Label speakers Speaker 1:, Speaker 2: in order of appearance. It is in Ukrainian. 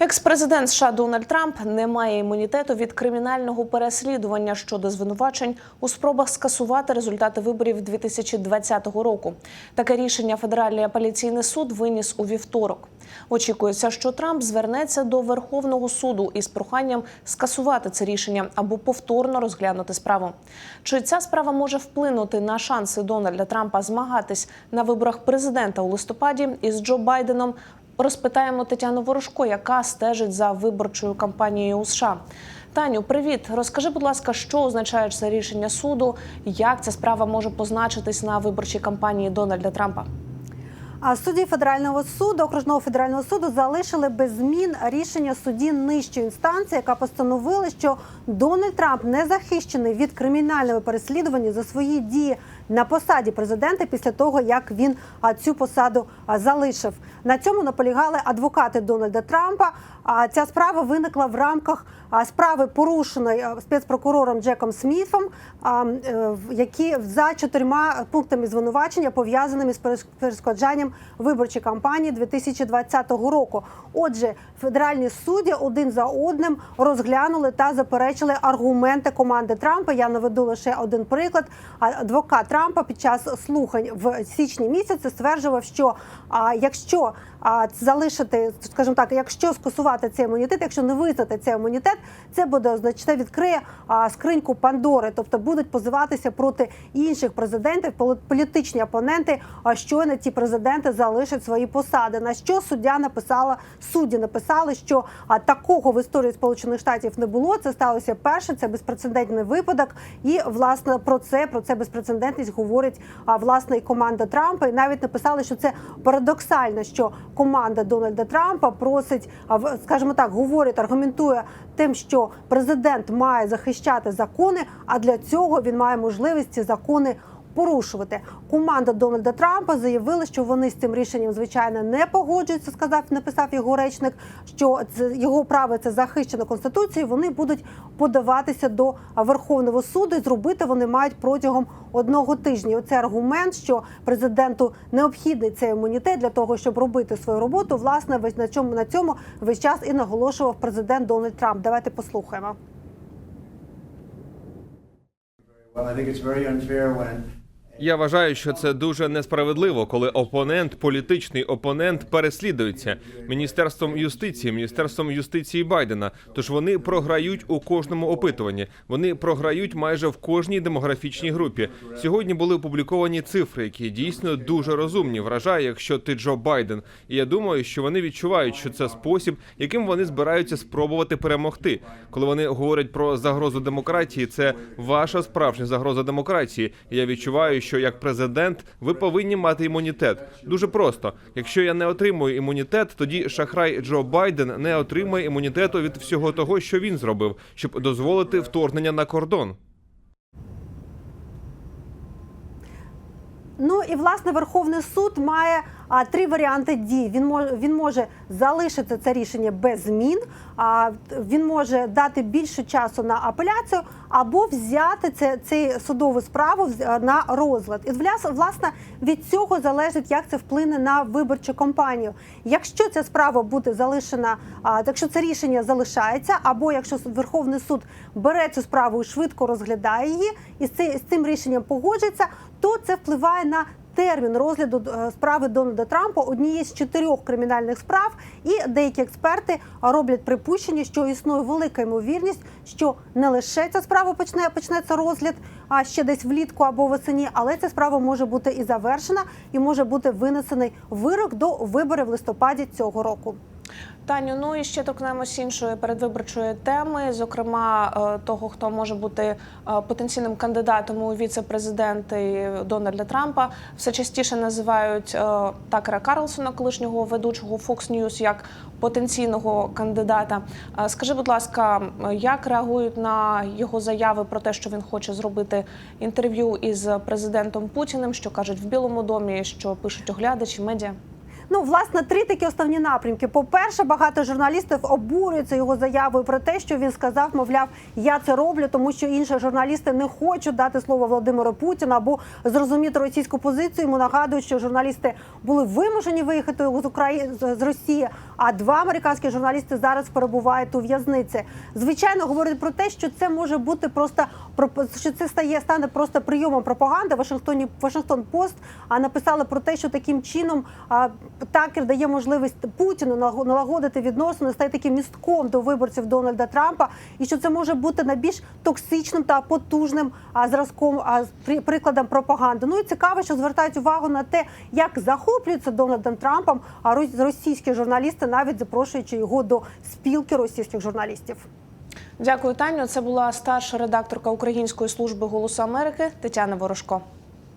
Speaker 1: Екс-президент США Дональд Трамп не має імунітету від кримінального переслідування щодо звинувачень у спробах скасувати результати виборів 2020 року. Таке рішення федеральний апеляційний суд виніс у вівторок. Очікується, що Трамп звернеться до Верховного суду із проханням скасувати це рішення або повторно розглянути справу. Чи ця справа може вплинути на шанси Дональда Трампа змагатись на виборах президента у листопаді із Джо Байденом? Розпитаємо Тетяну Ворожко, яка стежить за виборчою кампанією у США. Таню, привіт. Розкажи, будь ласка, що означає це рішення суду? Як ця справа може позначитись на виборчій кампанії Дональда Трампа?
Speaker 2: А судді федерального суду, окружного федерального суду, залишили без змін рішення судді нижчої інстанції, яка постановила, що Дональд Трамп не захищений від кримінального переслідування за свої дії на посаді президента після того, як він цю посаду залишив. На цьому наполягали адвокати Дональда Трампа. А ця справа виникла в рамках справи, порушеної спецпрокурором Джеком Сміфом, а, е, які за чотирма пунктами звинувачення пов'язаними з переш- перешкоджанням виборчої кампанії 2020 року. Отже, федеральні судді один за одним розглянули та заперечили аргументи команди Трампа. Я наведу лише один приклад. Адвокат Трампа під час слухань в січні місяці стверджував, що а, якщо а, залишити, скажімо так, якщо скасувати цей імунітет, якщо не визнати цей імунітет, це буде означати відкриє скриньку Пандори, тобто будуть позиватися проти інших президентів, полі- політичні опоненти. А щойно ті президенти залишать свої посади. На що суддя написала судді написали, що такого в історії Сполучених Штатів не було. Це сталося перше. Це безпрецедентний випадок. І власне про це про це безпрецедентність говорить власне і команда Трампа. І навіть написали, що це парадоксально, що команда Дональда Трампа просить, а, скажімо так, говорить, аргументує тим, що президент має захищати закони, а для цього він має можливість ці закони порушувати. Команда Дональда Трампа заявила, що вони з цим рішенням звичайно не погоджуються. Сказав, написав його речник, що його право це захищено конституцією. Вони будуть подаватися до Верховного суду. і Зробити вони мають протягом одного тижня. Оце аргумент, що президенту необхідний цей імунітет для того, щоб робити свою роботу. Власне, весь на чому на цьому весь час і наголошував президент Дональд Трамп. Давайте послухаємо.
Speaker 3: Well, I think it's very unfair when
Speaker 4: Я вважаю, що це дуже несправедливо, коли опонент, політичний опонент, переслідується міністерством юстиції, міністерством юстиції Байдена. Тож вони програють у кожному опитуванні. Вони програють майже в кожній демографічній групі. Сьогодні були опубліковані цифри, які дійсно дуже розумні. Вражає, якщо ти Джо Байден. І я думаю, що вони відчувають, що це спосіб, яким вони збираються спробувати перемогти. Коли вони говорять про загрозу демократії, це ваша справжня загроза демократії. Я відчуваю, що як президент ви повинні мати імунітет. Дуже просто. Якщо я не отримую імунітет, тоді шахрай Джо Байден не отримує імунітету від всього того, що він зробив, щоб дозволити вторгнення на кордон.
Speaker 2: Ну і власне Верховний суд має а, три варіанти дій. Він може він може залишити це рішення без змін. А він може дати більше часу на апеляцію або взяти це цей судову справу на розгляд. І власне від цього залежить, як це вплине на виборчу кампанію. Якщо ця справа буде залишена, а якщо це рішення залишається, або якщо Верховний суд бере цю справу і швидко розглядає її, і з цим рішенням погоджується, то це впливає на термін розгляду е, справи Дональда Трампа однієї з чотирьох кримінальних справ. І деякі експерти роблять припущення, що існує велика ймовірність, що не лише ця справа почне почнеться розгляд, а ще десь влітку або восені, але ця справа може бути і завершена, і може бути винесений вирок до виборів в листопаді цього року.
Speaker 1: Таню, ну і ще торкнемось іншої передвиборчої теми, зокрема е, того, хто може бути е, потенційним кандидатом у віце-президенти Дональда Трампа. Все частіше називають е, Такера Карлсона, колишнього ведучого Fox News, як потенційного кандидата. Скажи, будь ласка, як реагують на його заяви про те, що він хоче зробити інтерв'ю із президентом Путіним, що кажуть в Білому домі, що пишуть оглядачі медіа?
Speaker 2: Ну, власне, три такі основні напрямки. По-перше, багато журналістів обурюються його заявою про те, що він сказав, мовляв, я це роблю, тому що інші журналісти не хочуть дати слово Володимиру Путіну або зрозуміти російську позицію. Йому нагадують, що журналісти були вимушені виїхати з України з Росії. А два американські журналісти зараз перебувають у в'язниці. Звичайно, говорять про те, що це може бути просто що це стає стане просто прийомом пропаганди. Вашингтоні Вашингтон Пост а написали про те, що таким чином Такер дає можливість Путіну налагодити відносини, стати таким містком до виборців Дональда Трампа, і що це може бути найбільш токсичним та потужним а, зразком, а прикладом пропаганди. Ну і цікаво, що звертають увагу на те, як захоплюються Дональдом Трампом, а рос- російські журналісти навіть запрошуючи його до спілки російських журналістів.
Speaker 1: Дякую, Таню. Це була старша редакторка Української служби Голосу Америки Тетяна Ворожко.